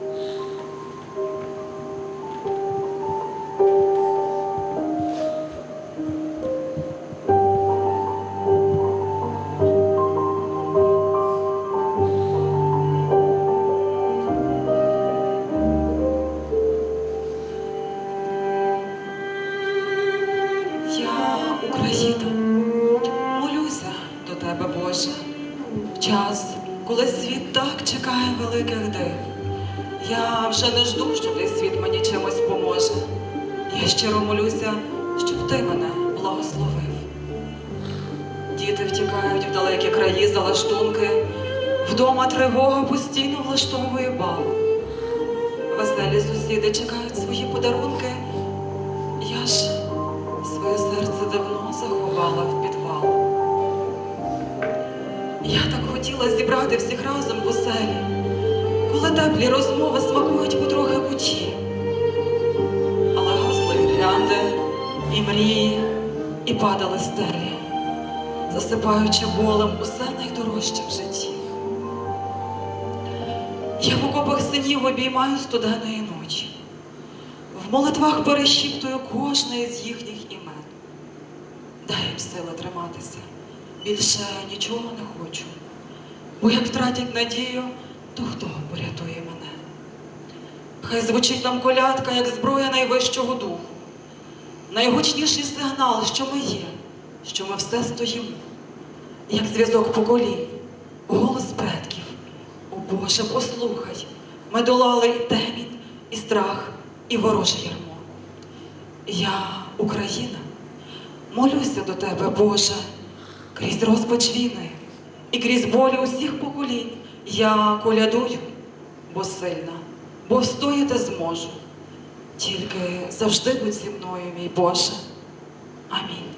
Я, Україна, молюся до тебе, Боже. В час, коли світ чекає великих див. Я вже не жду, що той світ мені чимось поможе. Я щиро молюся, щоб ти мене благословив. Діти втікають в далекі краї за лаштунки, вдома тривога постійно влаштовує бал. Веселі сусіди чекають свої подарунки. Я ж своє серце давно заховала в підвал. Я так хотіла зібрати всіх разом в оселі, коли теплі розмови смакують потрохи кучі. Але гасли гірлянди і мрії, і падали стелі, засипаючи болем усе найдорожче в житті. Я в окопах синів обіймаю студеної ночі. В молитвах перешіптую кожне із їхніх імен. Дай їм сили триматися. Більше нічого не хочу. Бо як втратять надію, то хто порятує мене? Хай звучить нам колядка, як зброя найвищого духу. Найгучніший сигнал, що ми є, що ми все стоїмо, як зв'язок поколінь, голос предків. О Боже, послухай, ми долали і темінь, і страх, і вороже ярмо. Я, Україна, молюся до тебе, Боже, крізь розпач війни і крізь болі усіх поколінь. Я колядую, бо сильна, бо встояти зможу. Тільки завжди будь зі мною, мій Боже. Амінь.